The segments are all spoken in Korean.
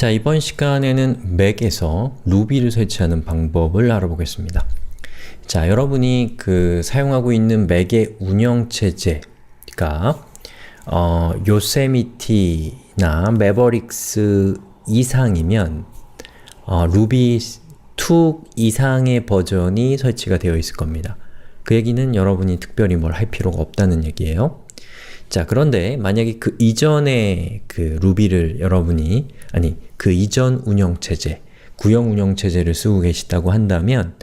자, 이번 시간에는 맥에서 루비를 설치하는 방법을 알아보겠습니다. 자, 여러분이 그 사용하고 있는 맥의 운영체제가 어, 요세미티나 매버릭스 이상이면 어, 루비 2 이상의 버전이 설치가 되어 있을 겁니다. 그 얘기는 여러분이 특별히 뭘 할 필요가 없다는 얘기예요. 자, 그런데 만약에 그 이전의 그 루비를 여러분이, 아니, 그 이전 운영체제, 구형 운영체제를 쓰고 계시다고 한다면,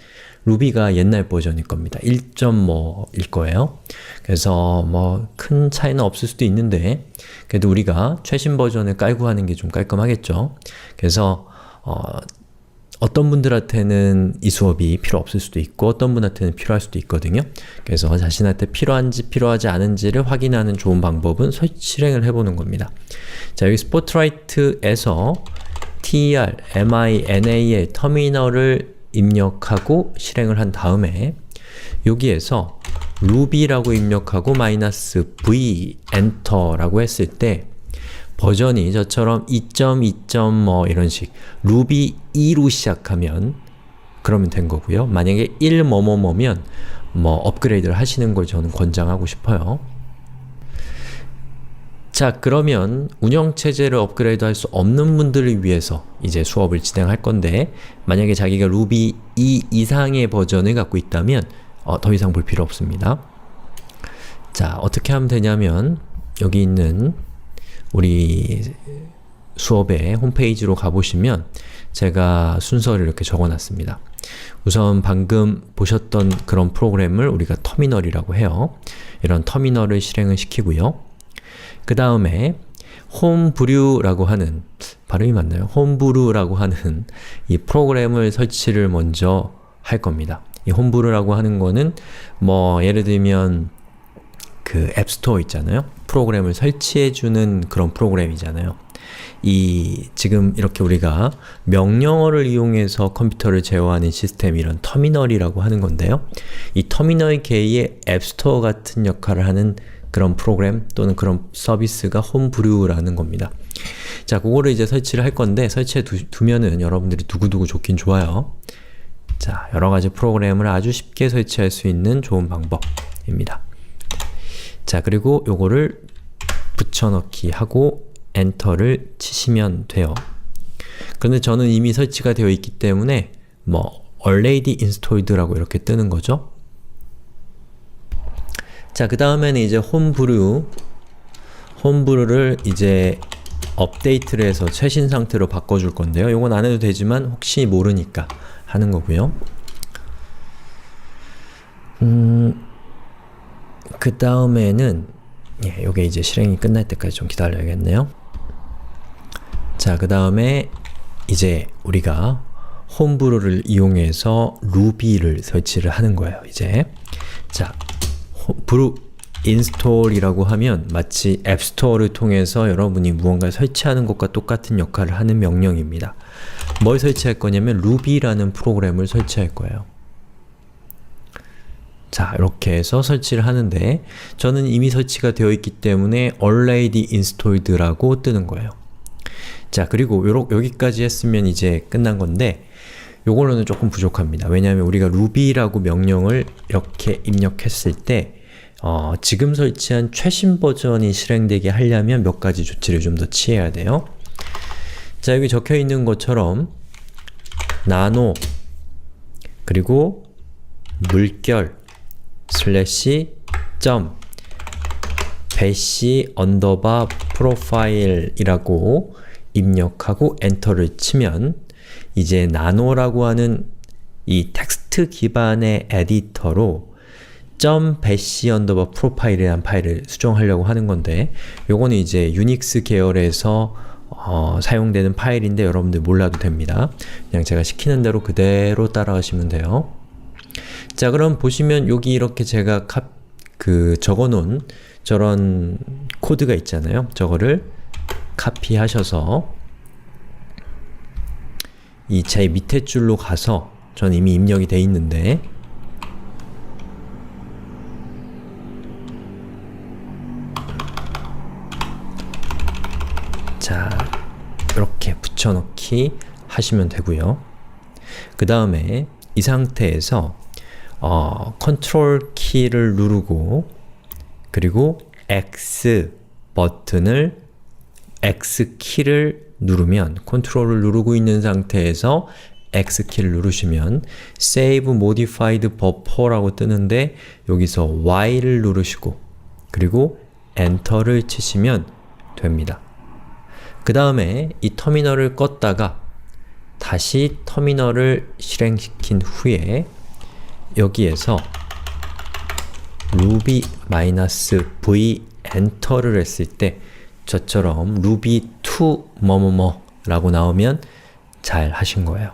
루비가 옛날 버전일 겁니다. 1.뭐일 거예요. 그래서 뭐 큰 차이는 없을 수도 있는데, 그래도 우리가 최신 버전을 깔고 하는 게 좀 깔끔하겠죠. 그래서, 어, 어떤 분들한테는 이 수업이 필요 없을 수도 있고 어떤 분한테는 필요할 수도 있거든요. 그래서 자신한테 필요한지 필요하지 않은지를 확인하는 좋은 방법은 설- 실행을 해보는 겁니다. 자 여기 스포트라이트에서 ter, mina의 터미널을 입력하고 실행을 한 다음에 여기에서 ruby라고 입력하고 마이너스 v 엔터라고 했을 때 버전이 저처럼 2.2. 뭐 이런 식 루비 2로 시작하면 그러면 된 거고요. 만약에 1 뭐뭐뭐면 뭐 업그레이드를 하시는 걸 저는 권장하고 싶어요. 자 그러면 운영체제를 업그레이드 할 수 없는 분들을 위해서 이제 수업을 진행할 건데 만약에 자기가 루비 2 이상의 버전을 갖고 있다면 어, 더 이상 볼 필요 없습니다. 자 어떻게 하면 되냐면 여기 있는 우리 수업의 홈페이지로 가보시면 제가 순서를 이렇게 적어놨습니다. 우선 방금 보셨던 그런 프로그램을 우리가 터미널이라고 해요. 이런 터미널을 실행을 시키고요. 그 다음에 홈브류라고 하는 발음이 맞나요? 홈브루라고 하는 이 프로그램을 설치를 먼저 할 겁니다. 이 홈브루라고 하는 거는 뭐 예를 들면 그 앱스토어 있잖아요. 프로그램을 설치해주는 그런 프로그램이잖아요. 이 지금 이렇게 우리가 명령어를 이용해서 컴퓨터를 제어하는 시스템이 이런 터미널이라고 하는 건데요. 이 터미널 계의 앱스토어 같은 역할을 하는 그런 프로그램 또는 그런 서비스가 홈브류라는 겁니다. 자, 그거를 이제 설치를 할 건데 설치해 두, 두면은 여러분들이 두고두고 좋긴 좋아요. 자, 여러 가지 프로그램을 아주 쉽게 설치할 수 있는 좋은 방법입니다. 자, 그리고 요거를 붙여넣기 하고 엔터를 치시면 돼요. 그런데 저는 이미 설치가 되어 있기 때문에 뭐 already installed라고 이렇게 뜨는 거죠. 자, 그 다음에는 이제 홈브루 홈브루를 이제 업데이트를 해서 최신 상태로 바꿔줄 건데요. 이건 안 해도 되지만 혹시 모르니까 하는 거고요. 음, 그 다음에는 예, 요게 이제 실행이 끝날 때까지 좀 기다려야겠네요. 자, 그 다음에 이제 우리가 홈브루를 이용해서 루비를 설치를 하는 거예요, 이제. 자, 호- 브루 인스톨이라고 하면 마치 앱스토어를 통해서 여러분이 무언가를 설치하는 것과 똑같은 역할을 하는 명령입니다. 뭘 설치할 거냐면 루비라는 프로그램을 설치할 거예요. 자, 이렇게 해서 설치를 하는데 저는 이미 설치가 되어 있기 때문에 already installed라고 뜨는 거예요. 자, 그리고 요러, 여기까지 했으면 이제 끝난 건데 요걸로는 조금 부족합니다. 왜냐하면 우리가 ruby라고 명령을 이렇게 입력했을 때 어, 지금 설치한 최신 버전이 실행되게 하려면 몇 가지 조치를 좀 더 취해야 돼요. 자, 여기 적혀 있는 것처럼 나노 그리고 물결 슬래시 점 배시 언더바 프로파일이라고 입력하고 엔터를 치면 이제 나노라고 하는 이 텍스트 기반의 에디터로 점 배시 언더바 프로파일이라는 파일을 수정하려고 하는 건데 요거는 이제 유닉스 계열에서 어, 사용되는 파일인데 여러분들 몰라도 됩니다. 그냥 제가 시키는 대로 그대로 따라하시면 돼요. 자 그럼 보시면 여기 이렇게 제가 카, 그 적어놓은 저런 코드가 있잖아요. 저거를 카피하셔서 이 제 밑에 줄로 가서 전 이미 입력이 돼 있는데 자 이렇게 붙여넣기 하시면 되고요. 그 다음에 이 상태에서 어, 컨트롤 키를 누르고 그리고 X 버튼을 X 키를 누르면 컨트롤을 누르고 있는 상태에서 X 키를 누르시면 Save Modified Buffer라고 뜨는데 여기서 Y를 누르시고 그리고 엔터를 치시면 됩니다. 그 다음에 이 터미널을 껐다가 다시 터미널을 실행시킨 후에 여기에서 ruby-v 엔터를 했을 때 저처럼 ruby to 뭐뭐뭐 라고 나오면 잘 하신 거예요.